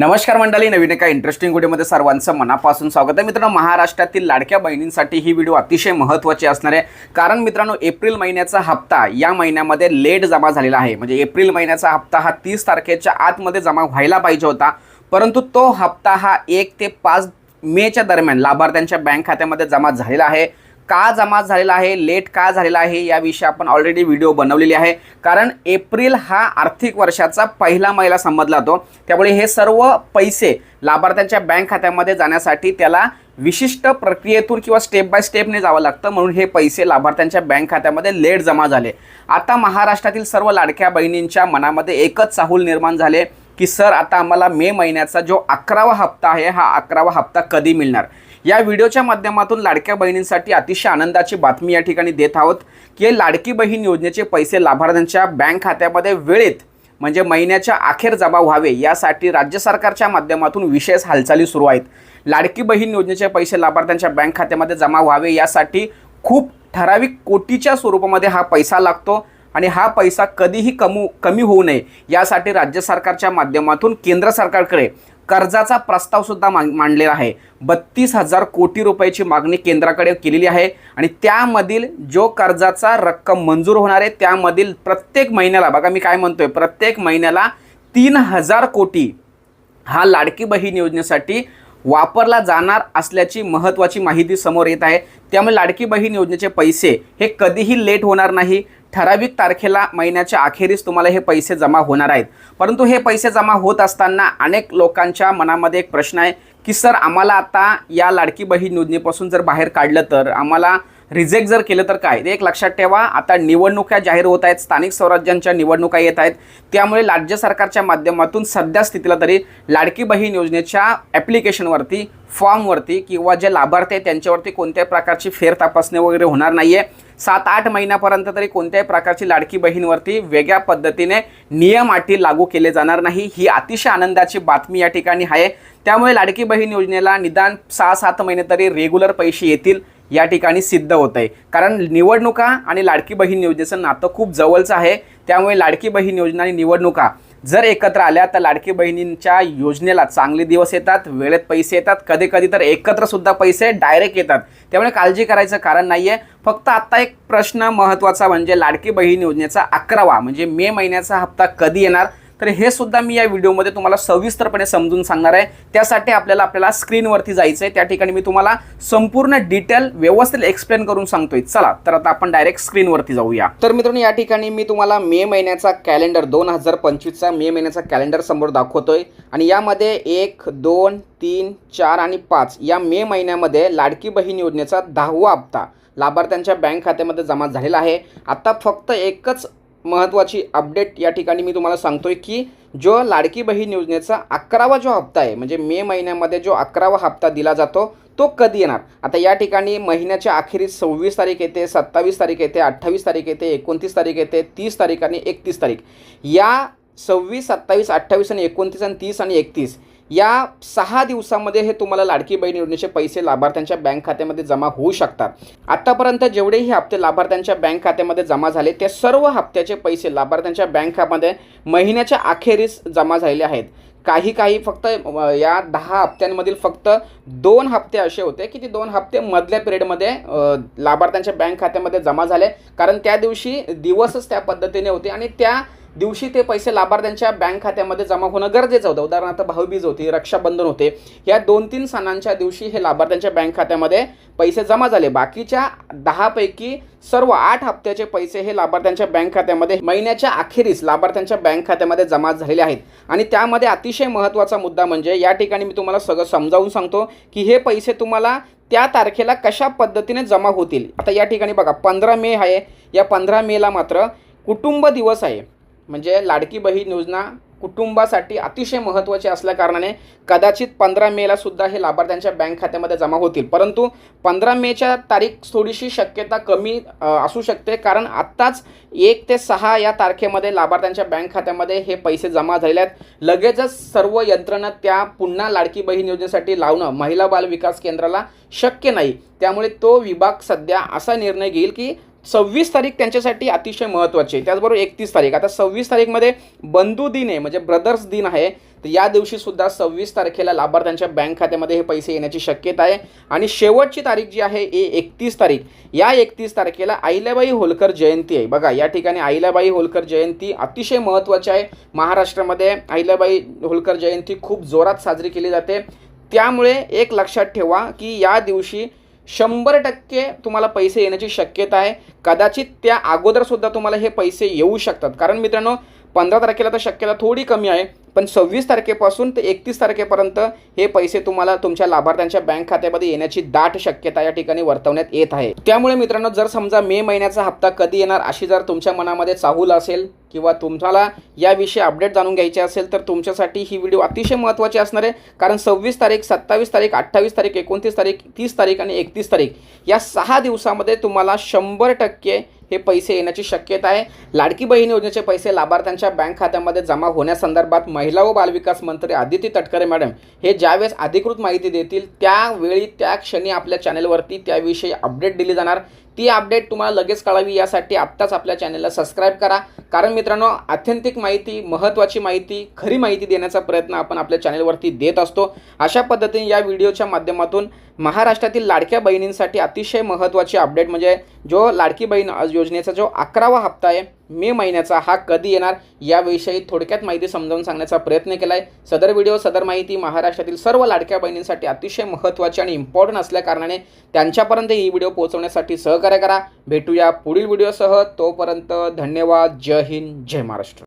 नमस्कार मंडळी नवीन एका इंटरेस्टिंग व्हिडिओमध्ये सर्वांचं मनापासून स्वागत आहे. मित्रांनो महाराष्ट्रातील लाडक्या बहिणींसाठी ही व्हिडिओ अतिशय महत्त्वाची असणार आहे. कारण मित्रांनो एप्रिल महिन्याचा हप्ता या महिन्यामध्ये लेट जमा झालेला आहे. म्हणजे एप्रिल महिन्याचा हप्ता हा तीस तारखेच्या आतमध्ये जमा व्हायला पाहिजे होता. परंतु तो हप्ता हा एक ते पाच मेच्या दरम्यान लाभार्थ्यांच्या बँक खात्यामध्ये जमा झालेला आहे. का जमा झालेला आहे लेट का झालेला आहे याविषयी आपण ऑलरेडी व्हिडिओ बनवलेली आहे. कारण एप्रिल हा आर्थिक वर्षाचा पहिला महिला समजला जातो. त्यामुळे हे सर्व पैसे लाभार्थ्यांच्या बँक खात्यामध्ये जाण्यासाठी त्याला विशिष्ट प्रक्रियेतून किंवा स्टेप बाय स्टेपने जावं लागतं. म्हणून हे पैसे लाभार्थ्यांच्या बँक खात्यामध्ये लेट जमा झाले. आता महाराष्ट्रातील सर्व लाडक्या बहिणींच्या मनामध्ये एकच चाहूल निर्माण झाले की सर आता आम्हाला मे महिन्याचा जो अकरावा हप्ता आहे हा अकरावा हप्ता कधी मिळणार? या व्हिडिओच्या माध्यमातून लाडक्या बहिणींसाठी अतिशय आनंदाची बातमी या ठिकाणी देत आहोत की लाडकी बहीण योजनेचे पैसे लाभार्थ्यांच्या बँक खात्यामध्ये वेळेत म्हणजे महिन्याच्या अखेर जमा व्हावे यासाठी राज्य सरकारच्या माध्यमातून विशेष हालचाली सुरू आहेत. लाडकी बहीण योजनेचे पैसे लाभार्थ्यांच्या बँक खात्यामध्ये जमा व्हावे यासाठी खूप ठराविक कोटीच्या स्वरूपामध्ये हा पैसा लागतो आणि हा पैसा कधीही कमू कमी होऊ नये यासाठी राज्य सरकारच्या माध्यमातून केंद्र सरकारकडे कर्जाचा प्रस्ताव सुद्धा मांडलेला आहे. बत्तीस हजार कोटी रुपयाची मागणी केंद्राकडे केलेली आहे आणि त्यामधील जो कर्जाचा रक्कम मंजूर होणार आहे त्यामधील प्रत्येक महिन्याला बघा मी काय म्हणतोय प्रत्येक महिन्याला तीन हजार कोटी हा लाडकी बहीण योजनेसाठी वापरला जाणार असल्याची महत्त्वाची माहिती समोर येत आहे. त्यामुळे लाडकी बहीण योजनेचे पैसे हे कधीही लेट होणार नाही. ठराविक तारखेला महिन्याच्या अखेरीस तुम्हाला हे पैसे जमा होणार आहेत. परंतु हे पैसे जमा होत असताना अनेक लोकांच्या मनामध्ये एक प्रश्न आहे की सर आम्हाला आता या लाडकी बहीण योजनेपासून जर बाहेर काढलं तर आम्हाला रिजेक्ट जर केलं तर काय? ते एक लक्षात ठेवा आता निवडणुका जाहीर होत आहेत स्थानिक स्वराज्यांच्या निवडणुका येत आहेत. त्यामुळे राज्य सरकारच्या माध्यमातून सध्या स्थितीला तरी लाडकी बहीण योजनेच्या ॲप्लिकेशनवरती फॉर्मवरती किंवा जे लाभार्थी आहेत त्यांच्यावरती कोणत्याही प्रकारची फेर तपासणी वगैरे होणार नाही आहे सात आठ महिन्यापर्यंत तरी कोणत्याही प्रकारची लाडकी बहीणवरती वेगळ्या पद्धतीने नियम अटी लागू केले जाणार नाही. ही अतिशय आनंदाची बातमी या ठिकाणी आहे. त्यामुळे लाडकी बहीण योजनेला निदान सहा सात महिने तरी रेग्युलर पैसे येतील या ठिकाणी सिद्ध होत आहे कारण निवडणुका आणि लाडकी बहीण योजनेचं नातं खूप जवळचं आहे. त्यामुळे लाडकी बहीण योजना आणि निवडणुका जर एकत्र आल्या तर लाडकी बहिणींच्या योजनेला चांगले दिवस येतात वेळेत पैसे येतात. कधी कधी तर एकत्र सुद्धा पैसे डायरेक्ट येतात. त्यामुळे काळजी करायचं कारण नाही आहे फक्त आत्ता एक प्रश्न महत्त्वाचा म्हणजे लाडकी बहीण योजनेचा अकरावा म्हणजे मे महिन्याचा हप्ता कधी येणार? तर हे सुद्धा मी या व्हिडिओमध्ये तुम्हाला सविस्तरपणे समजून सांगणार आहे. त्यासाठी आपल्याला आपल्याला स्क्रीनवरती जायचं आहे त्या ठिकाणी मी तुम्हाला संपूर्ण डिटेल व्यवस्थित एक्सप्लेन करून सांगतोय. चला तर आता आपण डायरेक्ट स्क्रीनवरती जाऊया. तर मित्रांनो या ठिकाणी मी तुम्हाला मे महिन्याचा कॅलेंडर दोन हजार पंचवीसचा मे महिन्याचा कॅलेंडर समोर दाखवतोय. आणि यामध्ये एक दोन तीन चार आणि पाच या मे महिन्यामध्ये लाडकी बहीण योजनेचा दहावा हप्ता लाभार्थ्यांच्या बँक खात्यामध्ये जमा झालेला आहे. आता फक्त एकच महत्त्वाची अपडेट या ठिकाणी मी तुम्हाला सांगतोय की जो लाडकी बहीण योजनेचा अकरावा जो हप्ता आहे म्हणजे मे महिन्यामध्ये जो अकरावा हप्ता दिला जातो तो कधी येणार? आता या ठिकाणी महिन्याच्या अखेरीस सव्वीस तारीख येते सत्तावीस तारीख येते अठ्ठावीस तारीख येते एकोणतीस तारीख येते तीस तारीख आणि एकतीस तारीख. या सव्वीस सत्तावीस अठ्ठावीस आणि एकोणतीस आणि तीस आणि एकतीस या सहा दिवसामध्ये हे तुम्हाला लाडकी बहीण योजनेचे पैसे लाभार्थ्यांच्या बँक खात्यामध्ये जमा होऊ शकतात. आतापर्यंत जेवढेही हप्ते लाभार्थ्यांच्या बँक खात्यामध्ये जमा झाले ते सर्व हप्त्याचे पैसे लाभार्थ्यांच्या बँक खात्यामध्ये महिन्याच्या अखेरीस जमा झालेले आहेत. काही काही फक्त या दहा हप्त्यांमधील फक्त दोन हप्ते असे होते की ते दोन हप्ते मधल्या पिरियडमध्ये लाभार्थ्यांच्या बँक खात्यामध्ये जमा झाले. कारण त्या दिवशी दिवसच त्या पद्धतीने होते आणि त्या दिवशी ते पैसे लाभार्थ्यांच्या बँक खात्यामध्ये जमा होणं गरजेचं होतं. उदाहरणार्थ भाऊबीज होती रक्षाबंधन होते. या दोन तीन सणांच्या दिवशी हे लाभार्थ्यांच्या बँक खात्यामध्ये पैसे जमा झाले. बाकीच्या दहापैकी सर्व आठ हप्त्याचे पैसे हे लाभार्थ्यांच्या बँक खात्यामध्ये महिन्याच्या अखेरीस लाभार्थ्यांच्या बँक खात्यामध्ये जमा झालेले आहेत. आणि त्यामध्ये अतिशय महत्त्वाचा मुद्दा म्हणजे या ठिकाणी मी तुम्हाला सगळं समजावून सांगतो की हे पैसे तुम्हाला त्या तारखेला कशा पद्धतीने जमा होतील. आता या ठिकाणी बघा पंधरा मे आहे. या पंधरा मेला मात्र कुटुंब दिवस आहे. म्हणजे लाडकी बहीण योजना कुटुंबासाठी अतिशय महत्त्वाची असल्याकारणाने कदाचित पंधरा मेला सुद्धा हे लाभार्थ्यांच्या बँक खात्यामध्ये जमा होतील. परंतु पंधरा मेच्या तारीख थोडीशी शक्यता कमी असू शकते कारण आत्ताच एक ते सहा या तारखेमध्ये लाभार्थ्यांच्या बँक खात्यामध्ये हे पैसे जमा झालेले आहेत. लगेचच सर्व यंत्रणा त्या पुन्हा लाडकी बहीण योजनेसाठी लावणं महिला बाल विकास केंद्राला शक्य नाही. त्यामुळे तो विभाग सध्या असा निर्णय घेईल की सव्वीस तारीख त्यांच्यासाठी अतिशय महत्त्वाची आहे. त्याचबरोबर एकतीस तारीख. आता सव्वीस तारीखमध्ये बंधू दिन आहे म्हणजे ब्रदर्स दिन आहे. तर या दिवशीसुद्धा सव्वीस तारखेला लाभार्थ्यांच्या बँक खात्यामध्ये हे पैसे येण्याची शक्यता आहे. आणि शेवटची तारीख जी आहे ए एकतीस तारीख. या एकतीस तारखेला अहिल्याबाई होलकर जयंती आहे. बघा या ठिकाणी अहिल्याबाई होलकर जयंती अतिशय महत्त्वाची आहे. महाराष्ट्रामध्ये अहिल्याबाई होलकर जयंती खूप जोरात साजरी केली जाते. त्यामुळे एक लक्षात ठेवा की या दिवशी शंभर टक्के तुम्हाला पैसे येण्याची शक्यता आहे. कदाचित त्या अगोदरसुद्धा तुम्हाला हे पैसे येऊ शकतात. कारण मित्रांनो पंधरा तारखेला तर शक्यता थोडी कमी आहे पण सव्वीस तारखेपासून ते एकतीस तारखेपर्यंत हे पैसे तुम्हाला तुमच्या लाभार्थ्यांच्या बँक खात्यामध्ये येण्याची दाट शक्यता या ठिकाणी वर्तवण्यात येत आहे. त्यामुळे मित्रांनो जर समजा मे महिन्याचा हप्ता कधी येणार अशी जर तुमच्या मनामध्ये चाहूल असेल किंवा तुम्हाला याविषयी अपडेट जाणून घ्यायचे असेल तर तुमच्यासाठी ही व्हिडिओ अतिशय महत्त्वाची असणार आहे. कारण सव्वीस तारीख सत्तावीस तारीख अठ्ठावीस तारीख एकोणतीस तारीख तीस तारीख आणि एकतीस तारीख या सहा दिवसामध्ये तुम्हाला शंभर टक्के हे पैसे येण्याची शक्यता आहे. लाडकी बहीण योजनेचे पैसे लाभार्थ्यांच्या बँक खात्यामध्ये जमा होण्यासंदर्भात महिला व बालविकास मंत्री आदिती तटकरे मॅडम हे ज्यावेळेस अधिकृत माहिती देतील त्यावेळी त्या क्षणी आपल्या चॅनेलवरती त्याविषयी अपडेट दिली जाणार. ती अपडेट तुम्हाला लगेच कळावी. यासाठी आत्ताच आपल्या चॅनलला सबस्क्राईब करा. कारण मित्रांनो ऑथेंटिक माहिती महत्त्वाची माहिती खरी माहिती देण्याचा प्रयत्न आपण आपल्या चॅनलवरती देत असतो. अशा पद्धतीने या व्हिडिओच्या माध्यमातून महाराष्ट्रातील लाडक्या बहिणींसाठी अतिशय महत्त्वाची अपडेट म्हणजे जो लाडकी बहीण योजनेचा जो अकरावा हप्ता आहे मे महिन्याचा हा कधी येणार याविषयी थोडक्यात माहिती समजावून सांगण्याचा प्रयत्न केला आहे सदर व्हिडिओ सदर माहिती महाराष्ट्रातील सर्व लाडक्या बहिणींसाठी अतिशय महत्त्वाची आणि इम्पॉर्टंट असल्याकारणाने त्यांच्यापर्यंत ही व्हिडिओ पोहोचवण्यासाठी सहकार्य करा. भेटूया पुढील व्हिडिओसह. तोपर्यंत धन्यवाद. जय हिंद. जय महाराष्ट्र.